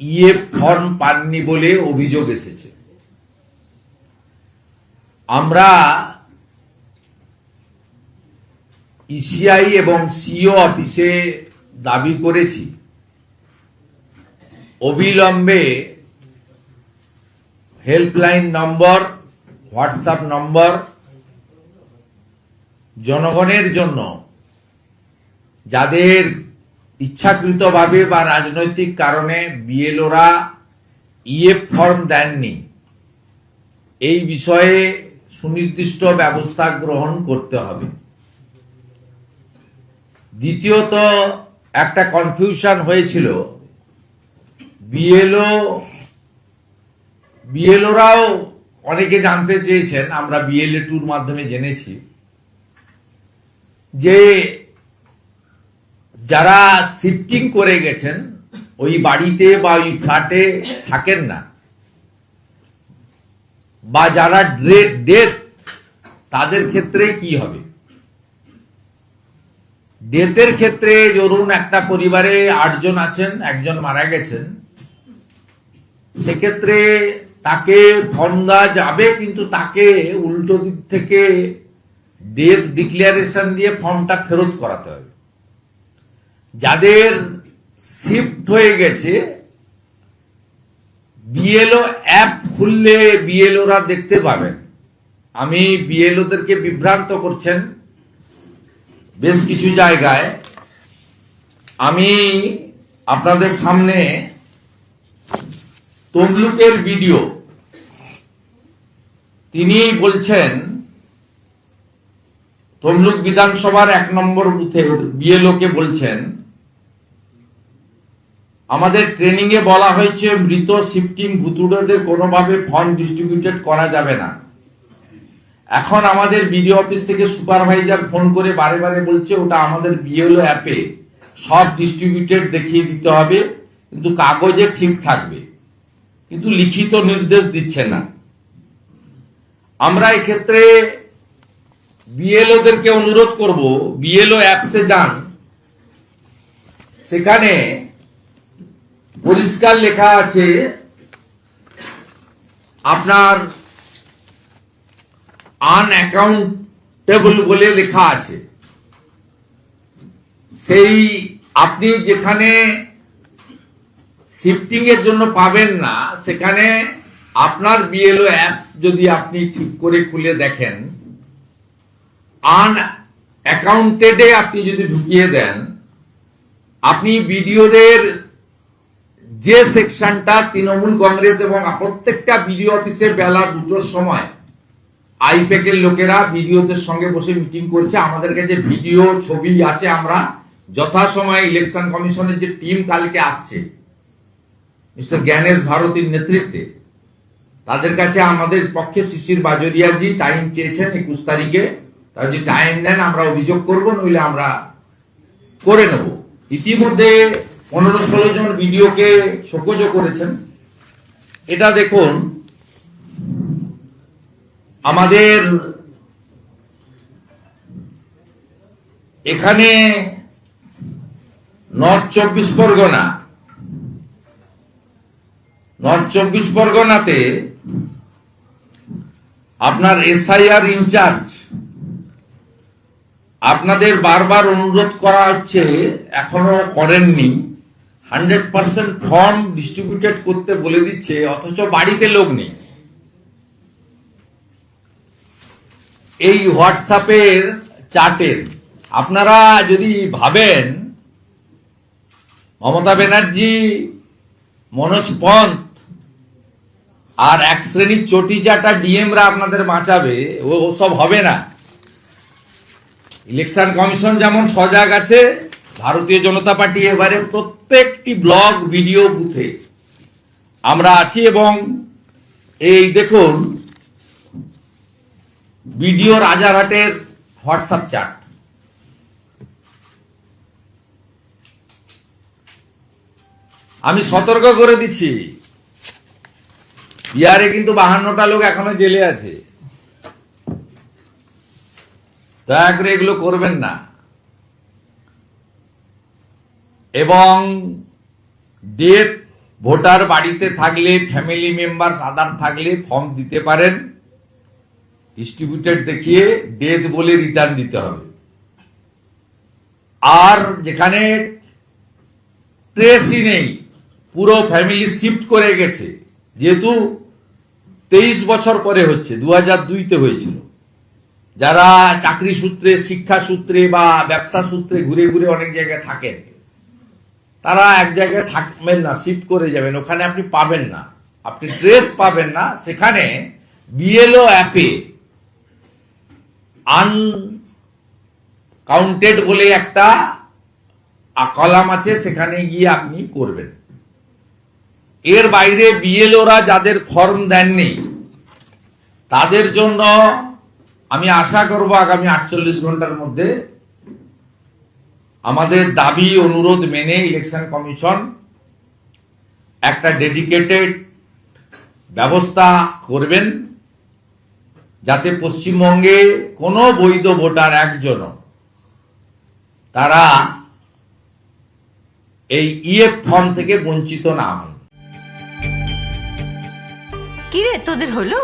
ইয়ে ফর্ম পাননি বলে অভিযোগ এসেছে। আমরা ইসিআই এবং সিও অফিসে দাবি করেছি, অবিলম্বে হেল্পলাইন নম্বর, হোয়াটসঅ্যাপ নম্বর জনগণের জন্য, যাদের ইচ্ছাকৃতভাবে বা রাজনৈতিক কারণে বিএলওরা ইএফ ফর্ম দেননি। এই বিষয়ে সুনির্দিষ্ট ব্যবস্থা গ্রহণ করতে হবে। দ্বিতীয়ত, একটা কনফিউশন হয়েছিল। বিএলও, বিএলওরাও অনেকে জানতে চেয়েছেন, আমরা বিএলএ টুর মাধ্যমে জেনেছি, যে যারা শিফটিং করে গেছেন, ওই বাড়িতে বা ওই ফ্ল্যাটে থাকেন না। বা যারা ডেথ তাদের ক্ষেত্রে কি হবে? ডেথের ক্ষেত্রে ধরুন একটা পরিবারে আটজন আছেন, একজন মারা গেছেন, সেক্ষেত্রে তাকে দেওয়া যাবে, কিন্তু তাকে উল্টো দিক থেকে ডেথ ডিক্লারেশন দিয়ে ফর্মটা ফেরত করাতে হবে। যাদের শিফট হয়ে গেছে বিএলও অ্যাপ খুললে বিএলওরা দেখতে পাবেন। আমি বিএলওদেরকে বিভ্রান্ত করছেন বেশ কিছু জায়গায়। আমি আপনাদের সামনে তমলুকের ভিডিও তিনি বলছেন, তমলুক বিধানসভার এক নম্বর বুথে বিএলওকে বলছেন আমাদের ট্রেনিং এ বলা হয়েছে, মৃত শিফটিং ভুতুড়েদের কোনোভাবে ফন্ড ডিস্ট্রিবিউটেড করা যাবে না। এখন আমাদের বিডিও অফিস থেকে সুপারভাইজার ফোন করে বারে বারে বলছে, ওটা আমাদের বিএলও অ্যাপে সব ডিস্ট্রিবিউটেড দেখিয়ে দিতে হবে, কিন্তু কাগজে ঠিক থাকবে। কিন্তু লিখিত নির্দেশ দিচ্ছে না। আমরা এক্ষেত্রে বিএলওদেরকে অনুরোধ করব বিএলও অ্যাপসে যান। সেখানে পরিষ্কার লেখা আছে, আপনার আন আনঅ্যাকাউন্টেবল বলে লেখা আছে। সেই আপনি যেখানে শিফটিং এর জন্য পাবেন না, সেখানে আপনার বিএলও অ্যাপস যদি আপনি ঠিক করে খুলে দেখেন, আন অ্যাকাউন্টেডে আপনি যদি ঢুকিয়ে দেন, আপনি বিডিওদের যে সেকশনটা তৃণমূল কংগ্রেস এবং প্রত্যেকটা বিডিও অফিসে বেলা দুটোর সময় আইপ্যাকের লোকেরা বিডিওদের সঙ্গে বসে মিটিং করছে। আমাদের কাছে ভিডিও, ছবি আছে আমরা। যথাসময়ে ইলেকশন কমিশনের যে টিম কালকে আসছে, মিস্টার জ্ঞানেশ ভারতীর নেতৃত্বে, তাদের কাছে আমাদের পক্ষে শিশির বাজরিয়াজি টাইম চেয়েছেন একুশ তারিখে। তারা যদি টাইম দেন, আমরা অভিযোগ করব, নইলে আমরা করে নেব। ইতিমধ্যে পনেরো ষোলো জন ভিডিওকে শোকজ করেছেন। এটা দেখুন, আমাদের এখানে নর্থ চব্বিশ পরগনা, নর্থ চব্বিশ পরগনাতে আপনার এসআইআর ইনচার্জ, আপনাদের বারবার অনুরোধ করা হচ্ছে, এখনও করেননি। হান্ড্রেড পার্সেন্ট ফর্ম ডিস্ট্রিবিউটেড করতে বলে দিচ্ছে, অথচ বাড়িতে লোক নেই। এই হোয়াটসঅ্যাপের চার্টের, আপনারা যদি ভাবেন, মমতা ব্যানার্জি, মনোজ পন্থ আর এক শ্রেণির চটি চাটা ডিএমরা আপনাদের বাঁচাবে, ও সব হবে না। ইলেকশন কমিশন যেমন সজাগ আছে ভারতীয় জনতা পার্টি এবারে প্রত্যেকটি ব্লগ, ভিডিও বুথে আমরা আছি এবং এই দেখুন ভিডিও রাজারহাটের হোয়াটসঅ্যাপ চার্ট। আমি সতর্ক করে দিচ্ছি, বিহারে কিন্তু বাহান্নটা লোক এখনও জেলে আছে। দয়া করে এগুলো করবেন না। এবং ডেথ ভোটার বাড়িতে থাকলে ফ্যামিলি মেম্বার আদার থাকলে ফর্ম দিতে পারেন। ডিস্ট্রিবিউটেড দেখিয়ে ডেথ বলে রিটার্ন দিতে হবে। আর যেখানে ট্রেসই নেই, পুরো ফ্যামিলি শিফট করে গেছে, যেহেতু তেইশ বছর পরে হচ্ছে দু হাজার দুইতে হয়েছিল। যারা চাকরি সূত্রে, শিক্ষা সূত্রে বা ব্যবসা সূত্রে ঘুরে ঘুরে অনেক জায়গায় থাকেন তারা এক জায়গায় থাকবেন না শিফট করে যাবেন, ওখানে আপনি পাবেন না। আপনি ড্রেস পাবেন না, সেখানে বিএলও অ্যাপে আন কাউন্টেড বলে একটা কলাম আছে, সেখানে গিয়ে আপনি করবেন। এর বাইরে বিএলওরা যাদের ফর্ম দেননি, তাদের জন্য আমি আশা করব আগামী আটচল্লিশ ঘণ্টার মধ্যে আমাদের দাবি, অনুরোধ মেনে ইলেকশন কমিশন একটা ডেডিকেটেড ব্যবস্থা করবেন যাতে পশ্চিমবঙ্গে কোনো বৈধ ভোটার একজনও তারা এই ইএফ ফর্ম থেকে বঞ্চিত না হন। কিরে, তোদের হলো?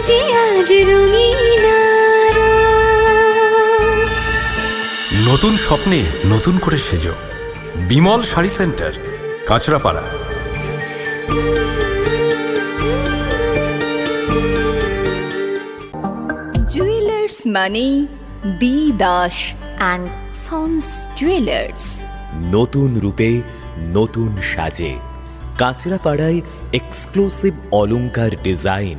স্বপ্ন আজ রঙিন নতুন স্বপ্নে নতুন করে সেজো। বিমল শাড়ি সেন্টার কাঁচরাপাড়া। জুয়েলার্স মানে B Das and sons jewellers নতুন রূপে নতুন সাজে। কাঁচরাপাড়ায় এক্সক্লুসিভ অলংকার ডিজাইন